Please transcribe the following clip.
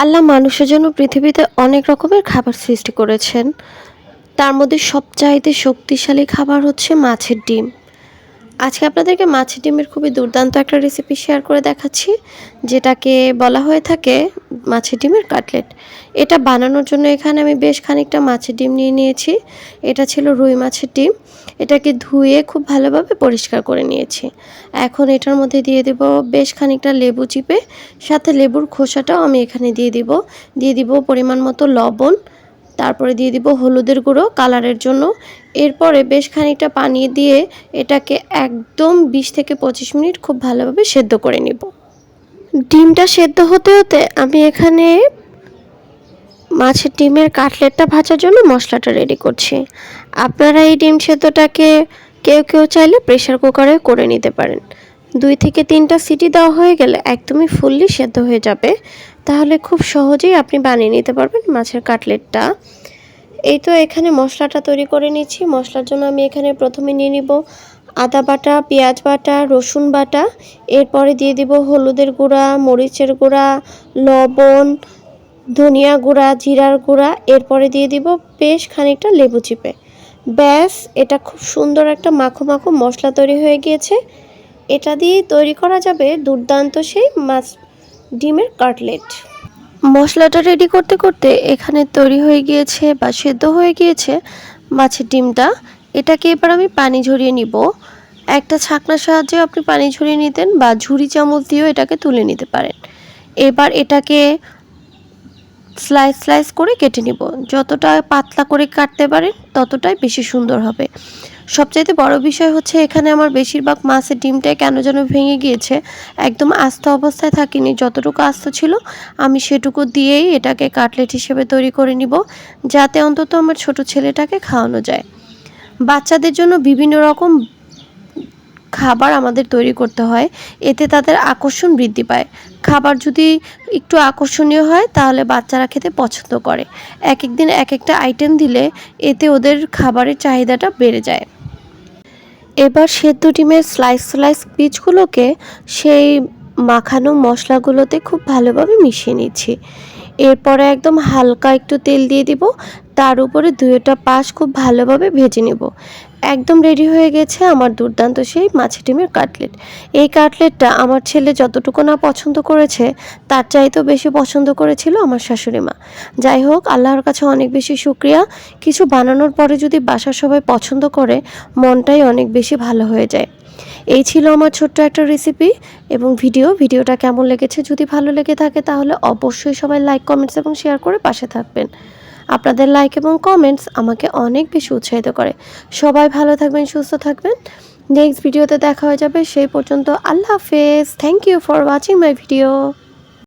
আল্লাহ মানুষের জন্য পৃথিবীতে অনেক রকমের খাবার সৃষ্টি করেছেন। তার মধ্যে সবচাইতে শক্তিশালী খাবার হচ্ছে মাছের ডিম। আজকে আপনাদেরকে মাছের ডিমের খুবই দুর্দান্ত একটা রেসিপি শেয়ার করে দেখাচ্ছি, যেটাকে বলা হয়ে থাকে মাছের ডিমের কাটলেট এটা বানানোর জন্য এখানে আমি বেশ খানিকটা মাছের ডিম নিয়ে নিয়েছি। এটা ছিল রুই মাছের ডিম। এটাকে ধুয়ে খুব ভালোভাবে পরিষ্কার করে নিয়েছি। এখন এটার মধ্যে দিয়ে দেব বেশ খানিকটা লেবু চিপে, সাথে লেবুর খোসাটাও আমি এখানে দিয়ে দিব। দিয়ে দিব পরিমাণ মতো লবণ তারপরে দিয়ে দিব হলুদের গুঁড়ো কালারের জন্য। এরপরে বেশ খানিকটা পানি দিয়ে এটাকে একদম বিশ থেকে পঁচিশ মিনিট খুব ভালোভাবে সেদ্ধ করে নিব। ডিমটা সেদ্ধ হতে হতে আমি এখানে মাছের ডিমের কাটলেটটা ভাজার জন্য মশলাটা রেডি করছি। আপনারা এই ডিম সেদ্ধটাকে কেউ কেউ চাইলে প্রেশার কুকারে করে নিতে পারেন। দুই থেকে তিনটা সিটি দেওয়া হয়ে গেলে একদমই ফুললি সেদ্ধ হয়ে যাবে। তাহলে খুব সহজেই আপনি বানিয়ে নিতে পারবেন মাছের কাটলেটটা। এই তো এখানে মশলাটা তৈরি করে নিচ্ছি। মশলার জন্য আমি এখানে প্রথমে নিয়ে নিব আদা বাটা, পেঁয়াজ বাটা, রসুন বাটা। এরপরে দিয়ে দিব হলুদের গুঁড়া, মরিচের গুঁড়া, লবণ, ধনিয়া গুঁড়া, জিরার গুঁড়া। এরপরে দিয়ে দিব বেশ খানিকটা লেবু চিপে। ব্যাস, এটা খুব সুন্দর একটা মাখো মাখো মশলা তৈরি হয়ে গিয়েছে। এটা দিয়ে তৈরি করা যাবে দুর্দান্ত সেই মাছ ডিমের কাটলেট। মশলাটা রেডি করতে করতে এখানে তৈরি হয়ে গিয়েছে বা সেদ্ধ হয়ে গিয়েছে মাছের ডিমটা। এটাকে এবার আমি পানি ঝরিয়ে নিব। একটা ছাকনার সাহায্যে আপনি পানি ঝরিয়ে নিতেন বা ঝুরি চামচ দিয়েও এটাকে তুলে নিতে পারেন। এবার এটাকে স্লাইস স্লাইস করে কেটে নিব। যতটা পাতলা করে কাটতে পারেন ততটাই বেশি সুন্দর হবে। সবচাইতে বড় বিষয় হচ্ছে এখানে আমার বেশিরভাগ মাছের ডিমটাই কেন যেন ভেঙে গিয়েছে। একদম আস্ত অবস্থায় থাকিনি। যতটুকু আস্ত ছিল, আমি সেটুকু দিয়েই এটাকে কাটলেট হিসেবে তৈরি করে নিব, যাতে অন্তত আমার ছোট ছেলেটাকে খাওয়ানো যায়। বাচ্চাদের জন্য বিভিন্ন রকম খাবার আমাদের তৈরি করতে হয়, এতে তাদের আকর্ষণ বৃদ্ধি পায়। খাবার যদি একটু আকর্ষণীয় হয়, তাহলে বাচ্চারা খেতে পছন্দ করে। এক এক দিন এক একটা আইটেম দিলে, এতে ওদের খাবারের চাহিদাটা বেড়ে যায়। এবার সেদ্ধ ডিমের স্লাইস স্লাইস পিচগুলোকে সেই মাখানো মশলাগুলোতে খুব ভালোভাবে মিশিয়ে নিচ্ছি। এরপরে একদম হালকা একটু তেল দিয়ে দিব। তার উপরে দুইটা পাশ খুব ভালোভাবে ভেজে নেব। একদম রেডি হয়ে গেছে আমার দুর্দান্ত সেই মাছের ডিমের কাটলেট। এই কাটলেটটা আমার ছেলে যতটুকু না পছন্দ করেছে, তার চাইতেও বেশি পছন্দ করেছিল আমার শাশুড়ি মা। যাই হোক, আল্লাহর কাছে অনেক বেশি শুক্রিয়া। কিছু বানানোর পরে যদি বাসার সবাই পছন্দ করে, মনটাই অনেক বেশি ভালো হয়ে যায়। এই ছিল আমার ছোট্ট একটা রেসিপি এবং ভিডিও ভিডিওটা কেমন লেগেছে? যদি ভালো লেগে থাকে তাহলে অবশ্যই সবাই লাইক কমেন্টস এবং শেয়ার করে পাশে থাকবেন। আপনাদের লাইক এবং কমেন্টস আমাকে অনেক বেশি উৎসাহিত করে। সবাই ভালো থাকবেন, সুস্থ থাকবেন। নেক্সট ভিডিওতে দেখা হয়ে যাবে। সেই পর্যন্ত আল্লাহ হাফেজ। Thank you for watching my video